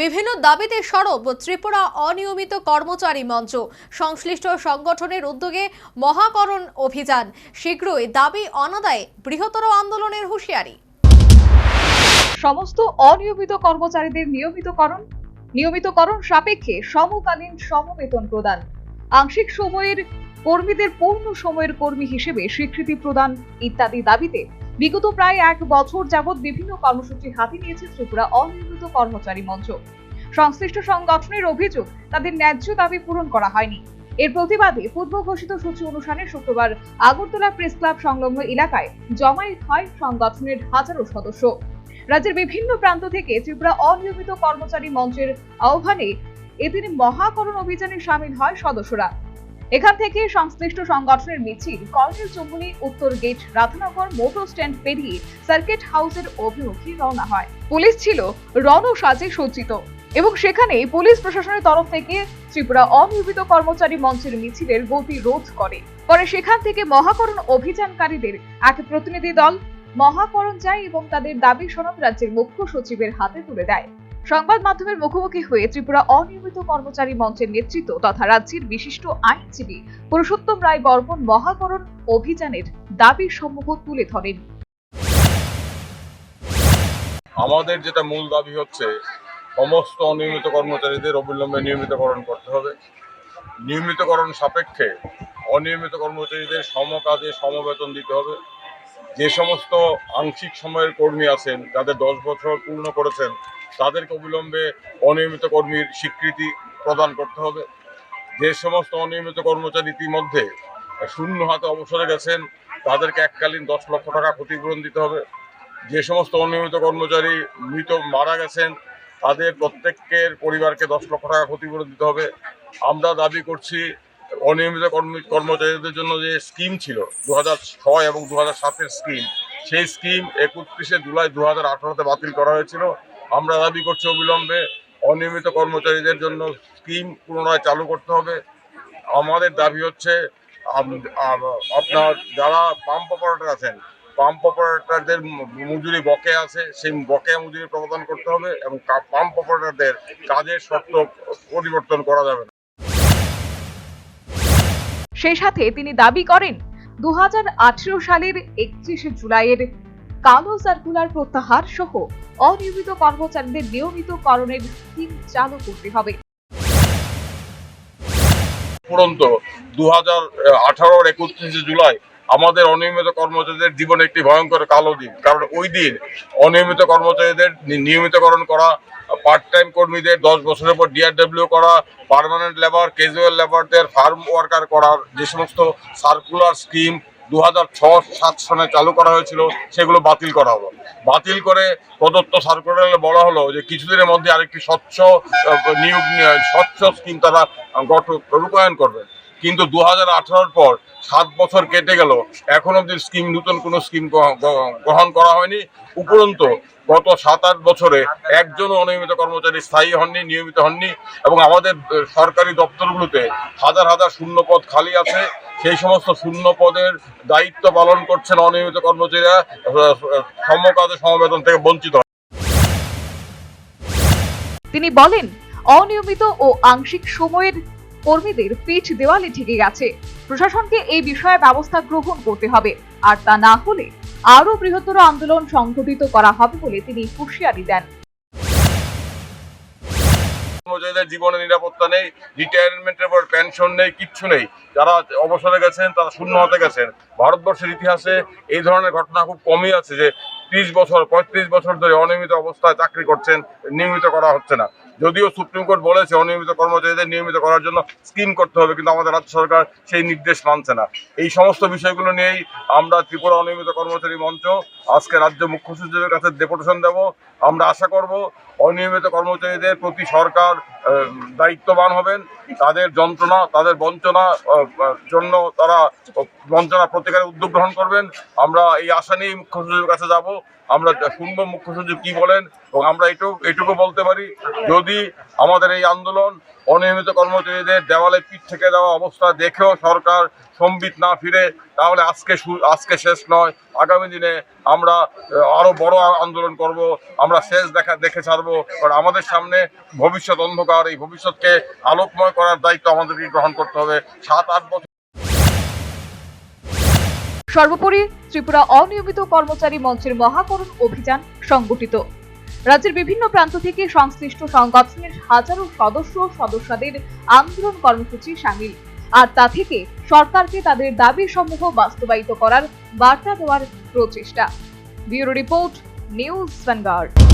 বিভিন্ন দাবিতে সরব ত্রিপুরা অনিয়মিত কর্মচারী মঞ্চ। সংশ্লিষ্ট সংগঠনের উদ্যোগে মহাকরণ অভিযান। শীঘ্রই দাবি অনাদায়ে বৃহত্তর আন্দোলনের হুঁশিয়ারি। সমস্ত অনিয়মিত কর্মচারীদের নিয়মিতকরণ নিয়মিতকরণ সাপেক্ষে সমকালীন সমবেতন প্রদান। আংশিক সময়ের কর্মীদের পূর্ণ সময়ের কর্মী হিসেবে স্বীকৃতি প্রদান ইত্যাদি দাবিতে বিগত প্রায় এক বছর যাবৎ বিভিন্ন কর্মসূচি হাতে নিয়েছে ত্রিপুরা অনিয়মিত কর্মচারী মঞ্চ। সংশ্লিষ্ট সংগঠনের অভিযোগ, তাদের ন্যায্য দাবি পূরণ করা হয়নি। এর প্রতিবাদে পূর্ব ঘোষিত সূচি অনুসারে শুক্রবার আগরতলা প্রেস ক্লাব সংলগ্ন এলাকায় জমায়েত হয় সংগঠনের হাজারো সদস্য। রাজ্যের বিভিন্ন প্রান্ত থেকে ত্রিপুরা অনিয়মিত কর্মচারী মঞ্চের আহ্বানে এদিন মহাকরণ অভিযানে সামিল হয় সদস্যরা। এখান থেকে সংশ্লিষ্ট সংগঠনের মিছিল কলেজ চুম্বনী, উত্তর গেট, রাধানগর, মোটর স্ট্যান্ড পেরিয়ে সার্কিট হাউসের অভিমুখে রওনা হয়। পুলিশ ছিল রণ সাজে সজ্জিত এবং সেখানে পুলিশ প্রশাসনের তরফ থেকে ত্রিপুরা অনিয়মিত কর্মচারী মঞ্চের মিছিলের গতি রোধ করে। পরে সেখান থেকে মহাকরণ অভিযানকারীদের এক প্রতিনিধি দল মহাকরণ যায় এবং তাদের দাবি সনদ রাজ্যের মুখ্য সচিবের হাতে তুলে দেয়। সংবাদ মাধ্যমের মুখোমুখি হয়ে ত্রিপুরা অনিয়মিত কর্মচারী মঞ্চের নেতৃত্ব তথা রাজ্যের বিশিষ্ট আইনজীবী পুরুষোত্তম রায় বর্মন মহাকরণ অভিযানের দাবি সমূহ তুলে ধরেন। আমাদের যেটা মূল দাবি হচ্ছে, সমস্ত অনিয়মিত কর্মচারীদের অবিলম্বে নিয়মিতকরণ করতে হবে। নিয়মিতকরণ সাপেক্ষে অনিয়মিত কর্মচারীদের সমকাজে সমবেতন দিতে হবে। যে সমস্ত আংশিক সময়ের কর্মী আছেন, যাদের দশ বছর পূর্ণ করেছেন তাদেরকে অবিলম্বে অনিয়মিত কর্মীর স্বীকৃতি প্রদান করতে হবে। যে সমস্ত অনিয়মিত কর্মচারী ইতিমধ্যে শূন্য হাতে অবসরে গেছেন, তাদেরকে এককালীন দশ লক্ষ টাকা ক্ষতিপূরণ দিতে হবে। যে সমস্ত অনিয়মিত কর্মচারী মৃত মারা গেছেন, তাদের প্রত্যেকের পরিবারকে দশ লক্ষ টাকা ক্ষতিপূরণ দিতে হবে। আমরা দাবি করছি, অনিয়মিত কর্মী, কর্মচারীদের জন্য যে স্কিম ছিল দু ছয় এবং দু হাজার সাতের স্কিম, সেই স্কিম একত্রিশে জুলাই দু হাজার বাতিল করা হয়েছিল। আমরা দাবি করছি অবিলম্বে অনিয়মিত কর্মচারীদের জন্য স্কিম পুনরায় চালু করতে হবে। আমাদের দাবি হচ্ছে আপনার যারা পাম্প অপারেটর আছেন, পাম্প অপারেটরদের মজুরি বকেয়া আছে, সেই বকেয়া মজুরি প্রদান করতে হবে এবং পাম্প অপারেটরদের কাজের শর্ত পরিবর্তন করা যাবে না। সেই সাথে তিনি দাবি করেন দু হাজার আঠেরো সালের একত্রিশে জুলাইয়ের কালো সার্কুলার প্রত্যাহার সহ অনিয়মিত কর্মচারীদের নিয়মিতকরণের স্কিম চালু করতে হবে। উপরন্ত দু হাজার আঠারোর একত্রিশে জুলাই আমাদের অনিয়মিত কর্মচারীদের জীবনে একটি ভয়ঙ্কর কালো দিন। কারণ ওই দিন অনিয়মিত কর্মচারীদের নিয়মিতকরণ করা পার্ট টাইম কর্মীদের দশ বছরের পর ডিআরডব্লিউ করা পার্মানেন্ট লেবার ক্যাজুয়াল লেবারদের ফার্ম ওয়ার্কার করার যে সমস্ত সার্কুলার স্কিম দু হাজার সনে চালু করা হয়েছিল, সেগুলো বাতিল করা হলো। বাতিল করে প্রদত্ত সার্কুলারে বলা হলো যে কিছুদিনের মধ্যে আরেকটি স্বচ্ছ নিয়োগ নিয়ে- স্বচ্ছ স্কিম তারা রূপায়ণ করবে। কিন্তু দু হাজার পর সাত বছর কেটে গেল, এখন অব্দি স্কিম, নতুন কোনো স্কিম গ্রহণ করা হয়নি। উপরন্ত গত সাত আট বছরে একজনও অনিয়মিত কর্মচারী স্থায়ী হননি, নিয়মিত হননি, এবং আমাদের সরকারি দপ্তরগুলোতে হাজার হাজার শূন্য পদ খালি আছে। সেই সমস্ত শূন্য পদের দায়িত্ব পালন করছেন অনিয়মিত কর্মচারীরা সমকাজে সমবেতন থেকে বঞ্চিত তিনি বলেন, অনিয়মিত ও আংশিক সময়ের কর্মীদের পিঠ দেওয়ালে ঠেকে গেছে। প্রশাসনকে এই বিষয়ে ব্যবস্থা গ্রহণ করতে হবে। আর তা না হলে আরও বৃহত্তর আন্দোলন সংঘটিত করা হবে বলে তিনি হুঁশিয়ারি দেন। কর্মচারীদের জীবনে নিরাপত্তা নেই রিটায়ারমেন্টের পর পেনশন নেই, কিচ্ছু নেই। যারা অবসরে গেছেন, তারা শূন্য হতে গেছেন। ভারতবর্ষের ইতিহাসে এই ধরনের ঘটনা খুব কমই আছে যে ত্রিশ বছর, পঁয়ত্রিশ বছর ধরে অনিয়মিত অবস্থায় চাকরি করছেন, নিয়মিত করা হচ্ছে না। যদিও সুপ্রিম কোর্ট বলেছে অনিয়মিত কর্মচারীদের নিয়মিত করার জন্য স্কিম করতে হবে, কিন্তু আমাদের রাজ্য সরকার সেই নির্দেশ মানছে না। এই সমস্ত বিষয়গুলো নিয়েই আমরা ত্রিপুরা অনিয়মিত কর্মচারী মঞ্চ আজকে রাজ্য মুখ্য সচিবের কাছে ডেপুটেশন দেব। আমরা আশা করব অনিয়মিত কর্মচারীদের প্রতি সরকার দায়িত্ববান হবেন। তাদের যন্ত্রণা, তাদের বঞ্চনা জন্য তারা বঞ্চনা প্রতিকারের উদ্যোগ গ্রহণ করবেন। আমরা এই আশা নিয়েই মুখ্য সচিবের কাছে যাব। আমরা শুনব মুখ্য সচিব কি বলেন। এবং আমরা এটুকু এটুকু বলতে পারি, যদি আমাদের এই আন্দোলন অনিয়মিত কর্মচারীদের দেওয়ালে পিঠ থেকে দেওয়া অবস্থা দেখেও সরকার সম্বিত না ফিরে তাহলে আজকে আজকে শেষ নয়। আগামী দিনে আমরা আহ, আরও বড় আন্দোলন করব আমরা শেষ দেখা দেখে ছাড়বো। কারণ আমাদের সামনে ভবিষ্যৎ অন্ধকার এই ভবিষ্যৎকে আলোকময় করার দায়িত্ব আমাদেরকে গ্রহণ করতে হবে। সাত আট বছর সর্বোপরি ত্রিপুরা অনিয়মিত কর্মচারী মঞ্চের মহাকরণ অভিযান সংগঠিত। রাজ্যের বিভিন্ন প্রান্ত থেকে সংশ্লিষ্ট সংগঠনের হাজারো সদস্য সদস্যদের আন্দোলন কর্মসূচি সামিল। আর তা থেকে সরকারকে তাদের দাবি সমূহ বাস্তবায়িত করার বার্তা দেওয়ার প্রচেষ্টা। Bureau report, news vanguard.